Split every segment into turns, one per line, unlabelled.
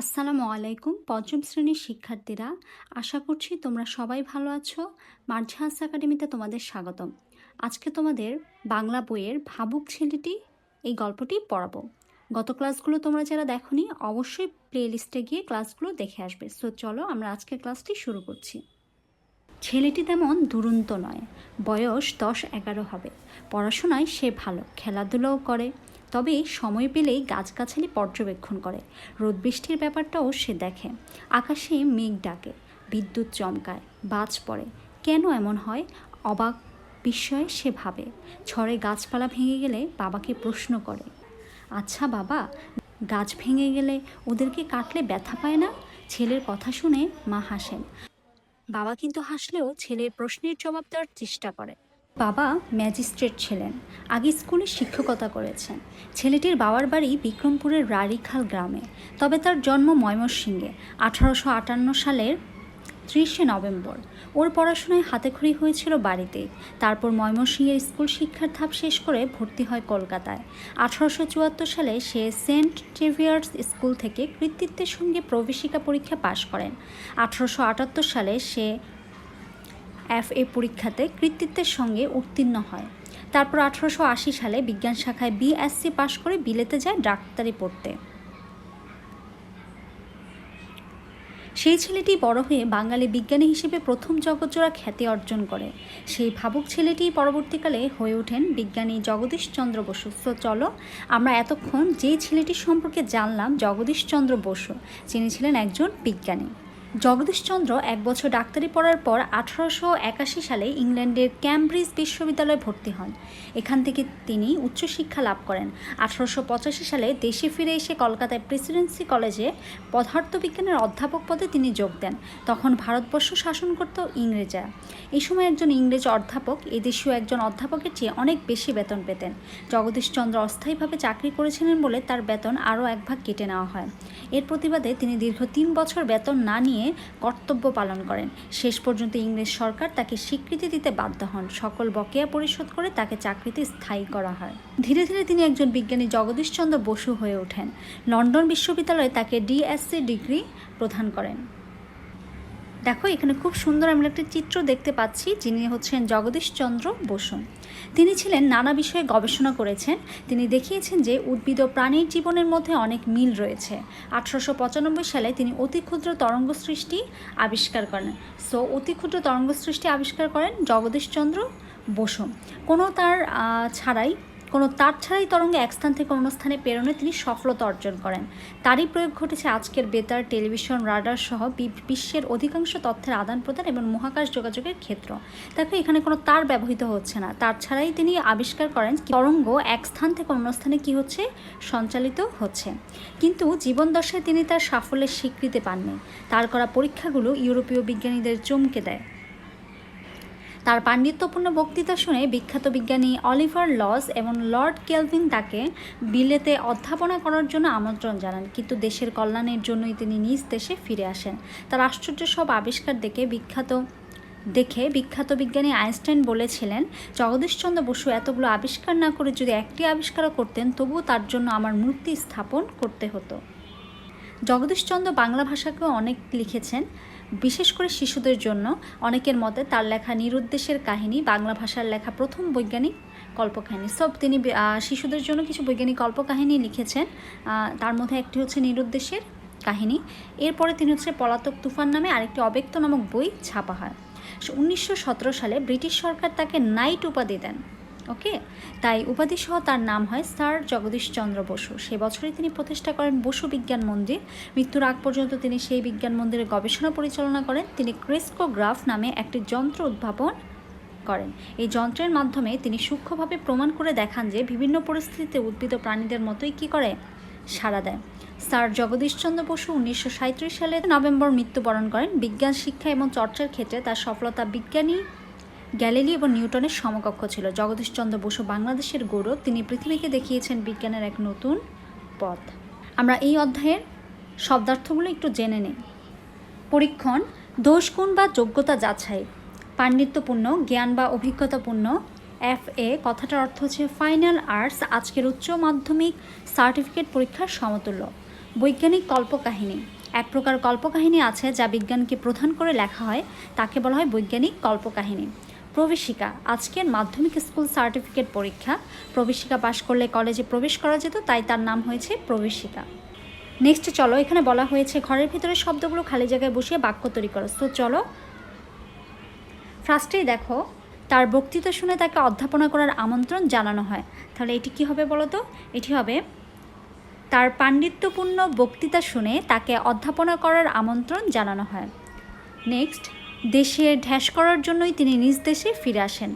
আসসালামু আলাইকুম পঞ্চম শ্রেণির শিক্ষার্থীরা। আশা করছি তোমরা সবাই ভালো আছো। মার্ঝাস একাডেমিতে তোমাদের স্বাগতম। আজকে তোমাদের বাংলা বইয়ের ভাবুক ছেলেটি এই গল্পটি পড়াবো। গত ক্লাসগুলো তোমরা যারা দেখোনি, অবশ্যই প্লে লিস্টে গিয়ে ক্লাসগুলো দেখে আসবে। সো চলো আমরা আজকের ক্লাসটি শুরু করছি। ছেলেটি তেমন দুরন্ত নয়। বয়স দশ এগারো হবে। পড়াশোনায় সে ভালো, খেলাধুলাও করে। তবে সময় পেলেই গাছগাছালি পর্যবেক্ষণ করে। রোদ বৃষ্টির ব্যাপারটাও সে দেখে। আকাশে মেঘ ডাকে, বিদ্যুৎ চমকায়, বাজ পড়ে। কেন এমন হয়? অবাক বিস্ময়ে সে ভাবে। ঝড়ে গাছপালা ভেঙে গেলে বাবাকে প্রশ্ন করে। আচ্ছা বাবা, গাছ ভেঙে গেলে ওদেরকে কাটলে ব্যথা পায় না? ছেলের কথা শুনে মা হাসেন। বাবা কিন্তু হাসলেও ছেলের প্রশ্নের জবাব দেওয়ার চেষ্টা করে। বাবা ম্যাজিস্ট্রেট ছিলেন, আগে স্কুলে শিক্ষকতা করেছেন। ছেলেটির বাবার বাড়ি বিক্রমপুরের রারিখাল গ্রামে। তবে তার জন্ম ময়মনসিংহে, আঠারোশো আটান্ন সালের ত্রিশে নভেম্বর। ওর পড়াশোনায় হাতেখড়ি হয়েছিল বাড়িতে। তারপর ময়মনসিংহের স্কুল শিক্ষার ধাপ শেষ করে ভর্তি হয় কলকাতায়। আঠারোশো চুয়াত্তর সালে সে সেন্ট জেভিয়ার্স স্কুল থেকে কৃতিত্বের সঙ্গে প্রবেশিকা পরীক্ষা পাশ করেন। আঠারোশো আটাত্তর সালে সে এফ এ পরীক্ষাতে কৃতিত্বের সঙ্গে উত্তীর্ণ হয়। তারপর আঠারোশো আশি সালে বিজ্ঞান শাখায় বিএসসি পাশ করে বিলেতে যায় ডাক্তারি পড়তে। সেই ছেলেটি বড় হয়ে বাঙালি বিজ্ঞানী হিসেবে প্রথম জগৎজোড়া খ্যাতি অর্জন করে। সেই ভাবুক ছেলেটি পরবর্তীকালে হয়ে ওঠেন বিজ্ঞানী জগদীশ চন্দ্র বসু। তো চলো, আমরা এতক্ষণ যে ছেলেটির সম্পর্কে জানলাম জগদীশ চন্দ্র বসু, যিনি ছিলেন একজন বিজ্ঞানী। জগদীশচন্দ্র এক বছর ডাক্তারি পড়ার পর আঠারোশো একাশি সালে ইংল্যান্ডের ক্যামব্রিজ বিশ্ববিদ্যালয়ে ভর্তি হন। এখান থেকে তিনি উচ্চশিক্ষা লাভ করেন। আঠারোশো পঁচাশি সালে দেশে ফিরে এসে কলকাতায় প্রেসিডেন্সি কলেজে পদার্থবিজ্ঞানের অধ্যাপক পদে তিনি যোগ দেন। তখন ভারতবর্ষ শাসন করত ইংরেজরা। এই সময় একজন ইংরেজ অধ্যাপক এদেশীয় একজন অধ্যাপকের চেয়ে অনেক বেশি বেতন পেতেন। জগদীশচন্দ্র অস্থায়ীভাবে চাকরি করেছিলেন বলে তার বেতন আরও এক ভাগ কেটে নেওয়া হয়। এর প্রতিবাদে তিনি দীর্ঘ তিন বছর বেতন না নিয়ে কর্তব্য পালন করেন। শেষ পর্যন্ত ইংরেজ সরকার তাকে স্বীকৃতি দিতে বাধ্য হন। সকল বকেয়া পরিশোধ করে তাকে চাকরিতে স্থায়ী করা হয়। ধীরে ধীরে তিনি একজন বিজ্ঞানী জগদীশচন্দ্র বসু হয়ে ওঠেন। লন্ডন বিশ্ববিদ্যালয়ে তাকে ডিএসসি ডিগ্রি প্রদান করেন। দেখো, এখানে খুব সুন্দর আমরা একটি চিত্র দেখতে পাচ্ছি, যিনি হচ্ছেন জগদীশচন্দ্র বসু। তিনি ছিলেন নানা বিষয়ে গবেষণা করেছেন। তিনি দেখিয়েছেন যে উদ্ভিদ ও প্রাণীর জীবনের মধ্যে অনেক মিল রয়েছে। আঠারোশো পঁচানব্বই সালে তিনি অতি ক্ষুদ্র তরঙ্গ সৃষ্টি আবিষ্কার করেন। সো অতি ক্ষুদ্র তরঙ্গ সৃষ্টি আবিষ্কার করেন জগদীশচন্দ্র বসু। কোনো তার ছাড়াই কোনো তার ছাড়াই তরঙ্গে এক স্থান থেকে অন্য স্থানে প্রেরণে তিনি সফলতা অর্জন করেন। তারই প্রয়োগ ঘটেছে আজকের বেতার টেলিভিশন রাডার সহ বিশ্বের অধিকাংশ তথ্যের আদান প্রদান এবং মহাকাশ যোগাযোগের ক্ষেত্র। দেখো, এখানে কোনো তার ব্যবহৃত হচ্ছে না। তার ছাড়াই তিনি আবিষ্কার করেন তরঙ্গ এক স্থান থেকে অন্য স্থানে কি হচ্ছে? সঞ্চালিত হচ্ছে। কিন্তু জীবন দশায় তিনি তার সাফল্যের স্বীকৃতি পাননি। তার করা পরীক্ষাগুলো ইউরোপীয় বিজ্ঞানীদের চমকে দেয়। তার পাণ্ডিত্যপূর্ণ বক্তৃতা শুনে বিখ্যাত বিজ্ঞানী অলিভার লস এবং লর্ড কেলভিন তাকে বিলেতে অধ্যাপনা করার জন্য আমন্ত্রণ জানান, কিন্তু দেশের কল্যাণের জন্যই তিনি নিজ দেশে ফিরে আসেন। তার আশ্চর্য সব আবিষ্কার দেখে বিখ্যাত দেখে বিখ্যাত বিজ্ঞানী আইনস্টাইন বলেছিলেন, জগদীশচন্দ্র বসু এতগুলো আবিষ্কার না করে যদি একটি আবিষ্কারও করতেন, তবুও তার জন্য আমার মূর্তি স্থাপন করতে হতো। জগদীশচন্দ্র বাংলা ভাষাকেও অনেক লিখেছেন। বিশেষ করে শিশুদের জন্য অনেকের মতে তার লেখা নিরুদ্দেশের কাহিনী, বাংলা ভাষার লেখা প্রথম বৈজ্ঞানিক কল্পকাহিনী। সব তিনি শিশুদের জন্য কিছু বৈজ্ঞানিক কল্পকাহিনী লিখেছেন। তার মধ্যে একটি হচ্ছে নিরুদ্দেশের কাহিনী। এরপরে তিনি হচ্ছে পলাতক তুফান নামে আরেকটি অব্যক্ত নামক বই ছাপা হয়। উনিশশো সতেরো সালে ব্রিটিশ সরকার তাকে নাইট উপাধি দেন। ওকে? তাই উপাধি সহ তার নাম হয় স্যার জগদীশচন্দ্র বসু। সে বছরই তিনি প্রতিষ্ঠা করেন বসু বিজ্ঞান মন্দির। মৃত্যুর আগ পর্যন্ত তিনি সেই বিজ্ঞান মন্দিরে গবেষণা পরিচালনা করেন। তিনি ক্রেস্কোগ্রাফ নামে একটি যন্ত্র উদ্ভাবন করেন। এই যন্ত্রের মাধ্যমে তিনি সূক্ষ্মভাবে প্রমাণ করে দেখান যে বিভিন্ন পরিস্থিতিতে উদ্ভিদ প্রাণীদের মতোই কী করে? সাড়া দেয়। স্যার জগদীশচন্দ্র বসু উনিশশো সাঁইত্রিশ সালে নভেম্বর মৃত্যুবরণ করেন। বিজ্ঞান শিক্ষা এবং চর্চার ক্ষেত্রে তার সফলতা বিজ্ঞানী গ্যালিলি এবং নিউটনের সমকক্ষ ছিল। জগদীশচন্দ্র বসু বাংলাদেশের গৌরব। তিনি পৃথিবীকে দেখিয়েছেন বিজ্ঞানের এক নতুন পথ। আমরা এই অধ্যায়ের শব্দার্থগুলো একটু জেনে নিই। পরীক্ষণ দোষ গুণ বা যোগ্যতা যাচাই, পাণ্ডিত্যপূর্ণ, জ্ঞান বা অভিজ্ঞতাপূর্ণ এফ এ কথাটার অর্থ হচ্ছে ফাইনাল আর্টস, আজকের উচ্চ মাধ্যমিক সার্টিফিকেট পরীক্ষার সমতুল্য। বৈজ্ঞানিক কল্পকাহিনী, এক প্রকার কল্পকাহিনী আছে যা বিজ্ঞানকে প্রধান করে লেখা হয়। তাকে বলা হয় বৈজ্ঞানিক কল্পকাহিনী। প্রবেশিকা। আজকের মাধ্যমিক স্কুল সার্টিফিকেট পরীক্ষা। প্রবেশিকা পাশ করলে কলেজে প্রবেশ করা যেত, তাই তার নাম হয়েছে প্রবেশিকা। নেক্সট চলো, এখানে বলা হয়েছে, ঘরের ভিতরে শব্দগুলো খালি জায়গায় বসিয়ে বাক্য তৈরি করো। তো চলো। ফার্স্টেই দেখো, তার বক্তৃতা শুনে তাকে অধ্যাপনা করার আমন্ত্রণ জানানো হয়। তাহলে এটি কি হবে বলো তো? এটি হবে, তার পাণ্ডিত্যপূর্ণ বক্তৃতা শুনে তাকে অধ্যাপনা করার আমন্ত্রণ জানানো হয়। নেক্সট দেশের ঢ্যাস করার জন্যই তিনি নিজ দেশে ফিরে আসেন।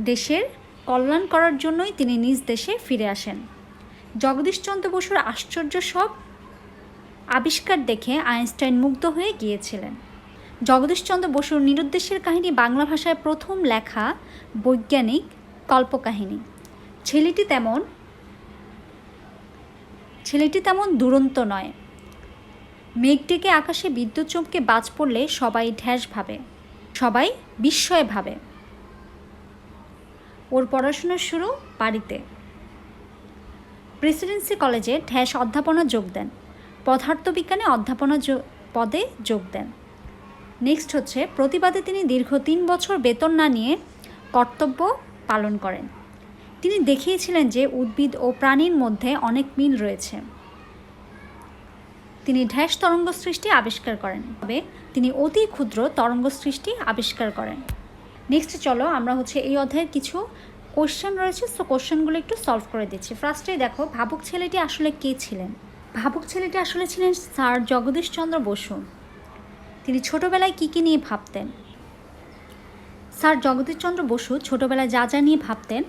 দেশের কল্যাণ করার জন্যই তিনি নিজ দেশে ফিরে আসেন। জগদীশচন্দ্র বসুর আশ্চর্য সব আবিষ্কার দেখে আইনস্টাইন মুগ্ধ হয়ে গিয়েছিলেন। জগদীশচন্দ্র বসুর নিরুদ্দেশের কাহিনী বাংলা ভাষায় প্রথম লেখা বৈজ্ঞানিক কল্পকাহিনী। ছেলেটি তেমন ছেলেটি তেমন দুরন্ত নয়। মেঘ ডেকে আকাশে বিদ্যুৎ চমকে বাজ পড়লে সবাই ঢ্যাস ভাবে, সবাই বিস্ময়ে ভাবে। ওর পড়াশোনা শুরু বাড়িতে। প্রেসিডেন্সি কলেজে ঢ্যাস অধ্যাপনা যোগ দেন। পদার্থবিজ্ঞানে অধ্যাপনা পদে যোগ দেন। নেক্সট হচ্ছে, প্রতিবাদে তিনি দীর্ঘ তিন বছর বেতন না নিয়ে কর্তব্য পালন করেন। তিনি দেখিয়েছিলেন যে উদ্ভিদ ও প্রাণীর মধ্যে অনেক মিল রয়েছে। তিনি ঢ্যাস তরঙ্গ সৃষ্টি আবিষ্কার করেন। তবে তিনি অতি ক্ষুদ্র তরঙ্গ সৃষ্টি আবিষ্কার করেন। নেক্সট চলো আমরা হচ্ছে এই অধ্যায়ের কিছু কোশ্চেন রয়েছে। সো কোশ্চেনগুলো একটু সলভ করে দিচ্ছি। ফার্স্টেই দেখো, ভাবুক ছেলেটি আসলে কে ছিলেন? ভাবুক ছেলেটি আসলে ছিলেন স্যার জগদীশচন্দ্র বসু। তিনি ছোটবেলায় কী কী নিয়ে ভাবতেন? স্যার জগদীশচন্দ্র বসু ছোটবেলায় যা যা নিয়ে ভাবতেন,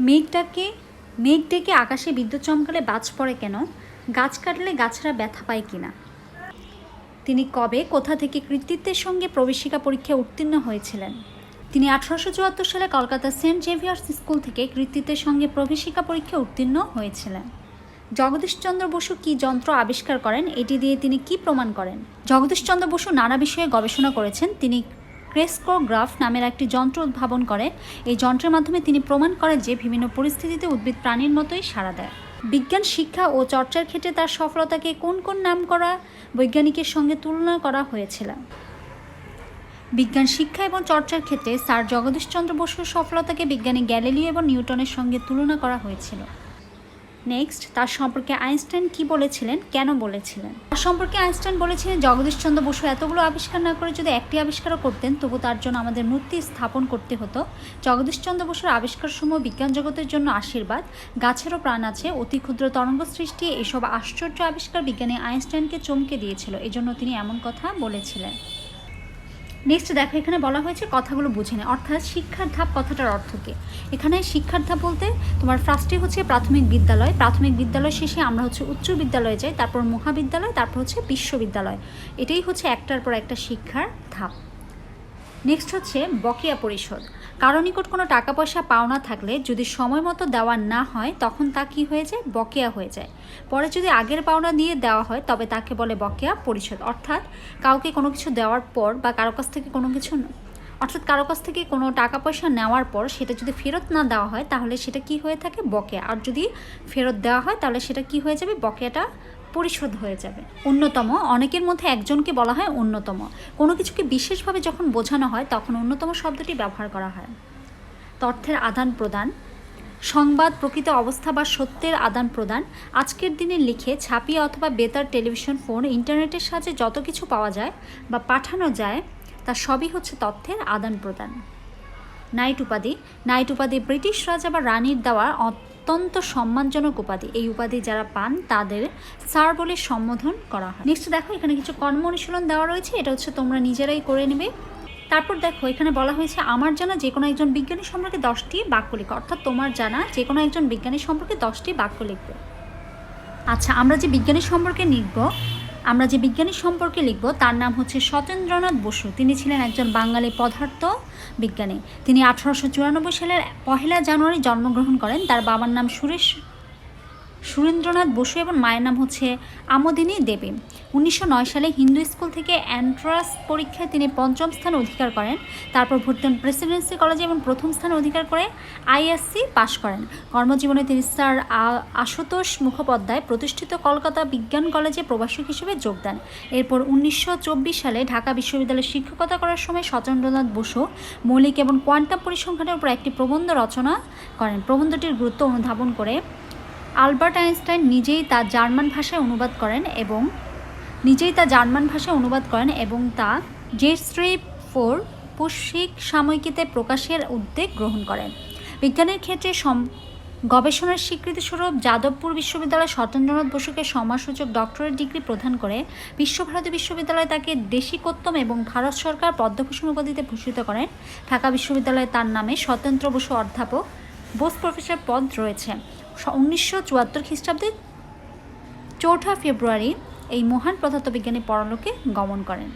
মেঘটাকে, মেঘ ডেকে আকাশে বিদ্যুৎ চমকালে বাজ পড়ে কেন? গাছ কাটলে গাছরা ব্যথা পায় কিনা? তিনি কবে, কোথা থেকে কৃতিত্বের সঙ্গে প্রবেশিকা পরীক্ষায় উত্তীর্ণ হয়েছিলেন? তিনি আঠারোশো চুয়াত্তর সালে কলকাতা সেন্ট জেভিয়ার্স স্কুল থেকে কৃতিত্বের সঙ্গে প্রবেশিকা পরীক্ষায় উত্তীর্ণ হয়েছিলেন। জগদীশচন্দ্র বসু কি যন্ত্র আবিষ্কার করেন? এটি দিয়ে তিনি কি প্রমাণ করেন? জগদীশচন্দ্র বসু নানা বিষয়ে গবেষণা করেছেন। তিনি ক্রেস্কোগ্রাফ নামের একটি যন্ত্র উদ্ভাবন করে। এই যন্ত্রের মাধ্যমে তিনি প্রমাণ করেন যে বিভিন্ন পরিস্থিতিতে উদ্ভিদ প্রাণীর মতোই সাড়া দেয়। বিজ্ঞান, শিক্ষা ও চর্চার ক্ষেত্রে তার সফলতাকে কোন কোন নাম করা বৈজ্ঞানিকের সঙ্গে তুলনা করা হয়েছিল? বিজ্ঞান, শিক্ষা এবং চর্চার ক্ষেত্রে স্যার জগদীশচন্দ্র বসুর সফলতাকে বিজ্ঞানী গ্যালিলিও এবং নিউটনের সঙ্গে তুলনা করা হয়েছিল। নেক্সট তার সম্পর্কে আইনস্টাইন কি বলেছিলেন, কেন বলেছিলেন? তার সম্পর্কে আইনস্টাইন বলেছিলেন, জগদীশচন্দ্র বসু এতগুলো আবিষ্কার না করে যদি একটি আবিষ্কারও করতেন, তবু তার জন্য আমাদের মূর্তি স্থাপন করতে হতো। জগদীশচন্দ্র বসুর আবিষ্কার আবিষ্কারসমূহ বিজ্ঞান জগতের জন্য আশীর্বাদ, গাছেরও প্রাণ আছে, অতি ক্ষুদ্র তরঙ্গ সৃষ্টি, এসব আশ্চর্য আবিষ্কার বিজ্ঞানী আইনস্টাইনকে চমকে দিয়েছিল, এজন্য তিনি এমন কথা বলেছিলেন। নেক্সট দেখো, এখানে বলা হয়েছে কথাগুলো বুঝে নেয় অর্থাৎ শিক্ষার ধাপ কথাটার অর্থকে এখানে শিক্ষার ধাপ বলতে তোমার ফার্স্টে হচ্ছে প্রাথমিক বিদ্যালয়। প্রাথমিক বিদ্যালয় শেষে আমরা হচ্ছে উচ্চ বিদ্যালয়ে যাই, তারপর মহাবিদ্যালয়, তারপর হচ্ছে বিশ্ববিদ্যালয়। এটাই হচ্ছে একটার পর একটা শিক্ষার ধাপ। নেক্সট হচ্ছে বকেয়া পরিশোধ। কারও নিকট কোনো টাকা পয়সা পাওনা থাকলে যদি সময় মতো দেওয়া না হয়, তখন তা কী হয়ে যায়? বকেয়া হয়ে যায়। পরে যদি আগের পাওনা দিয়ে দেওয়া হয়, তবে তাকে বলে বকেয়া পরিশোধ। অর্থাৎ কাউকে কোনো কিছু দেওয়ার পর বা কারও কাছ থেকে কোনো কিছু অর্থাৎ কারও কাছ থেকে কোনো টাকা পয়সা নেওয়ার পর সেটা যদি ফেরত না দেওয়া হয়, তাহলে সেটা কি হয়ে থাকে? বকেয়া। আর যদি ফেরত দেওয়া হয়, তাহলে সেটা কি হয়ে যাবে? বকেয়াটা পরিশোধ হয়ে যাবে। অন্যতম, অনেকের মধ্যে একজনকে বলা হয় অন্যতম। কোনো কিছুকে বিশেষভাবে যখন বোঝানো হয়, তখন অন্যতম শব্দটি ব্যবহার করা হয়। তথ্যের আদান প্রদান, সংবাদ, প্রকৃত অবস্থা বা সত্যের আদান প্রদান, আজকের দিনে লিখে ছাপিয়ে অথবা বেতার, টেলিভিশন, ফোন, ইন্টারনেটের সাহায্যে যত কিছু পাওয়া যায় বা পাঠানো যায়, তা সবই হচ্ছে তথ্যের আদান প্রদান। নাইট উপাধি। নাইট উপাধি ব্রিটিশ রাজা বা রানীর দেওয়া অত্যন্ত সম্মানজনক উপাধি। এই উপাধি যারা পান, তাদের স্যার বলে সম্বোধন করা হয়। নেক্সট দেখো, এখানে কিছু কর্ম অনুশীলন দেওয়া রয়েছে। এটা হচ্ছে তোমরা নিজেরাই করে নেবে। তারপর দেখো, এখানে বলা হয়েছে, আমার জানা যে কোনো একজন বিজ্ঞানী সম্পর্কে দশটি বাক্য লিখো। অর্থাৎ তোমার জানা যে কোনো একজন বিজ্ঞানী সম্পর্কে দশটি বাক্য লিখবে। আচ্ছা আমরা যে বিজ্ঞানী সম্পর্কে লিখব আমরা যে বিজ্ঞানী সম্পর্কে লিখব, তার নাম হচ্ছে সত্যেন্দ্রনাথ বসু। তিনি ছিলেন একজন বাঙালি পদার্থ বিজ্ঞানী। তিনি আঠারোশো চুরানব্বই সালের পহেলা জানুয়ারি জন্মগ্রহণ করেন। তার বাবার নাম সুরেশ সুরেন্দ্রনাথ বসু এবং মায়ের নাম হচ্ছে আমোদিনী দেবী। উনিশশো নয় সালে হিন্দু স্কুল থেকে অ্যান্ট্রাস পরীক্ষায় তিনি পঞ্চম স্থান অধিকার করেন। তারপর ভর্তি হন প্রেসিডেন্সি কলেজে এবং প্রথম স্থান অধিকার করে আইএসসি পাশ করেন। কর্মজীবনে তিনি স্যার আশুতোষ মুখোপাধ্যায় প্রতিষ্ঠিত কলকাতা বিজ্ঞান কলেজে প্রভাষক হিসেবে যোগ দেন। এরপর উনিশশো চব্বিশ সালে ঢাকা বিশ্ববিদ্যালয়ে শিক্ষকতা করার সময় সচন্দ্রনাথ বসু মৌলিক এবং কোয়ান্টাম পরিসংখ্যানের উপর একটি প্রবন্ধ রচনা করেন। প্রবন্ধটির গুরুত্ব অনুধাবন করে আলবার্ট আইনস্টাইন নিজেই তা জার্মান ভাষায় অনুবাদ করেন এবং নিজেই তা জার্মান ভাষায় অনুবাদ করেন এবং তা জেস্ট্রি ফোর পুষ্পিক সাময়িকীতে প্রকাশের উদ্যোগ গ্রহণ করেন। বিজ্ঞানের ক্ষেত্রে সম গবেষণার স্বীকৃতিস্বরূপ যাদবপুর বিশ্ববিদ্যালয় সত্যেন্দ্রনাথ বসুকে সমাজসূচক ডক্টরেট ডিগ্রি প্রদান করে বিশ্বভারতী বিশ্ববিদ্যালয় তাকে দেশিকোত্তম এবং ভারত সরকার পদ্মভূষণ উপাধিতে ভূষিত করেন। ঢাকা বিশ্ববিদ্যালয়ে তার নামে স্বতন্ত্র বসু অধ্যাপক, বোস প্রফেসর পদ রয়েছে। উনিশশো চুয়াত্তর খ্রিস্টাব্দে চৌঠা ফেব্রুয়ারি এই মহান পদার্থবিজ্ঞানী পরলোকে গমন করেন।